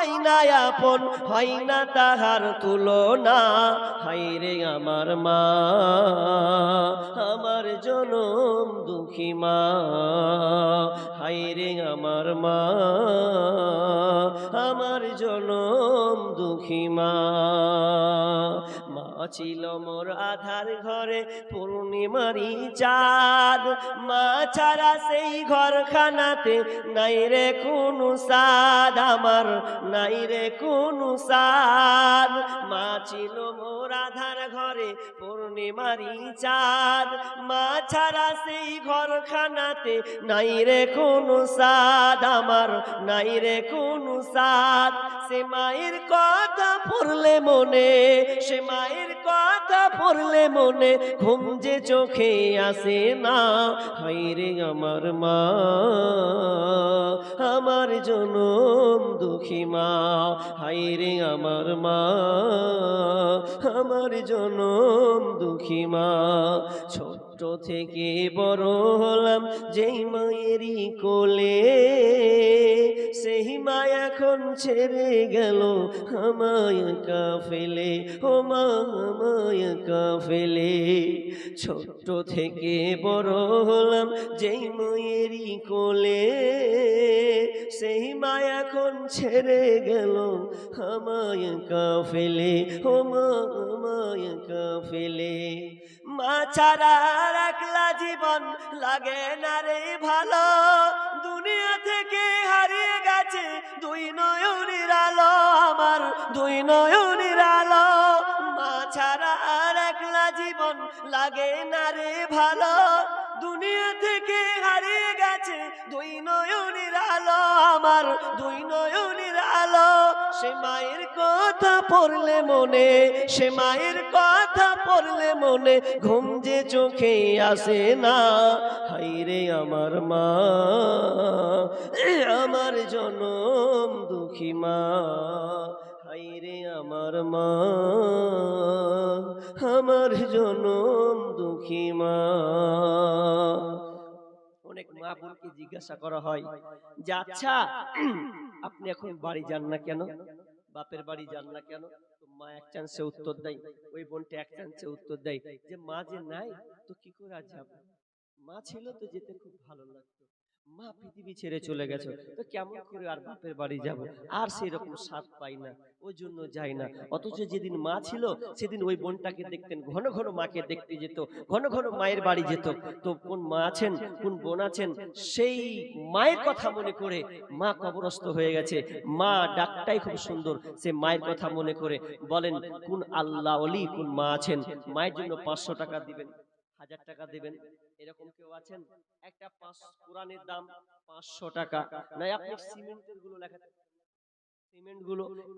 হয় না আপন, হয় না তাহার তুলনা। হাই রে আমার মা, আমার জনম দুঃখী মা। হাই রে আমার মা, আমার জনম দুঃখী মা। ছিল মোর আধার ঘরে পূর্ণিমারি চাঁদ। মা ছাড়া সেই ঘরখানাতে নাই রে কোনো সাদ আমার নাই রে কোনো সাদ মা ছিল মোর আধার ঘরে পূর্ণিমারি চাঁদ। মা ছাড়া সেই ঘরখানাতে নাই রে কোনো সাদ আমার নাই রে কোনো সাদ সে মায়ের কথা পড়লে মনে, সে মায়ের কথা পড়লে মনে, ঘুম যে চোখে আসে না। হাই রে আমার মা, আমার জনম দুঃখী মা। হাই রে আমার মা, আমার জনম দুঃখী মা। ছোট্ট থেকে বড় হলাম যেই মায়েরই কোলে, সেই মা এখন ছেড়ে গেল আমায় কাফেলে, ও মা কাফেলে। ছোট্ট থেকে বড় হলাম যেই মায়েরই কোলে। সেই মা এখন ছেড়ে গেল আমায় কাফেলে, ও মা কাফেলে। মা ছাড়া রাখলা জীবন লাগে না রে ভালো। দুনিয়া থেকে হারিয়ে গেছে দুই নয়নের আমার দুই নয়নের আলো। মা ছাড়া রাখলা জীবন লাগে না রে ভালো। দুনিয়া থেকে হারিয়ে গেছে দুই নয়নের আলো। আমার দুই নয়নের আলো। সে মায়ের কথা পড়লে মনে, সে মায়ের কথা পড়লে মনে, ঘুম যে চোখে আসে না। হাই রে আমার মা, আমার জনম দুঃখী মা। আমার মা আমার জনম দুঃখী মা। অনেক মা বোনকে জিজ্ঞাসা করা হয় যে আচ্ছা আপনি এখন বাড়ি যান না কেন? বাপের বাড়ি যান না কেন? মা এক চান্সে উত্তর দেয়, ওই বোনটা এক চান্সে উত্তর দেয় যে, মা যে নাই, তো কি করে আর যাব? মা ছিল তো যেতে খুব ভালো লাগতো। মা পৃথিবী ছেড়ে চলে গেছে। তো কেমন করে আর বাপের বাড়ি যাব? আর সেই রকম স্বাদ পাই না। ওই জন্য যাই না। অথচ যেদিন মা ছিল সেদিন ওই বোনটাকে দেখতেন ঘন ঘন মাকে দেখতে যেত। ঘন ঘন মায়ের বাড়ি যেত। তো কোন মা আছেন কোন বোন আছেন সেই মায়ের কথা মনে করে মা কবরস্থ হয়ে গেছে। মা ডাকটাই খুব সুন্দর। সে মায়ের কথা মনে করে বলেন কোন আল্লাহ অলি কোন মা আছেন? মায়ের জন্য পাঁচশো টাকা দিবেন হাজার টাকা দেবেন। এরকম কেউ আছেন? একটা পাঁচ কোরআনের দাম পাঁচশো টাকা। না আপনি সিমেন্টেরগুলো লেখাতে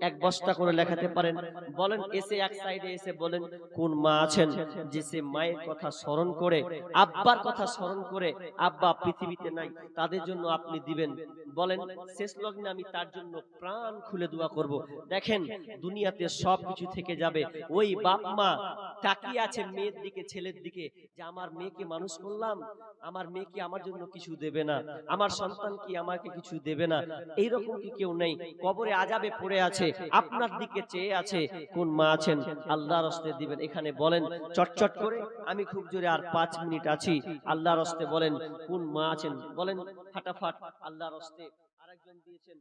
এক বস্তা করে লেখাতে পারেন। বলেন এসে এক সাইডে এসে বলেন কোন মা আছেন? যে সে মায়ের কথা স্মরণ করে আব্বার কথা স্মরণ করে আব্বা পৃথিবীতে নাই তাদের জন্য আপনি দিবেন। বলেন শেষ লগ্নে আমি তার জন্য প্রাণ খুলে দোয়া করব। দেখেন দুনিয়াতে সব কিছু থেকে যাবে। ওই বাপ মা তাকিয়ে আছে মেয়ের দিকে ছেলের দিকে যে আমার মেয়েকে মানুষ করলাম আমার মেয়ে কি আমার জন্য কিছু দেবে না? আমার সন্তান কি আমাকে কিছু দেবে না? এইরকম কি কেউ নেই। কবরে আজাবে পড়ে আছে, আপনার দিকে চেয়ে আছে, কোন মা আছেন? আল্লাহর হস্তে দিবেন। এখানে বলেন, চটচট করে, আমি খুব জোরে আর পাঁচ মিনিট আছি। আল্লাহর হস্তে বলেন, কোন মা আছেন? বলেন, ফাটাফাট, আল্লাহর হস্তে আরেকজন দিয়েছেন।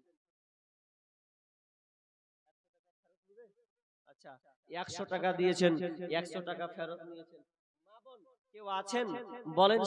আচ্ছা একশো টাকা দিয়েছেন, একশো টাকা ফেরত নিয়েছেন। কেউ আছেন? বলেন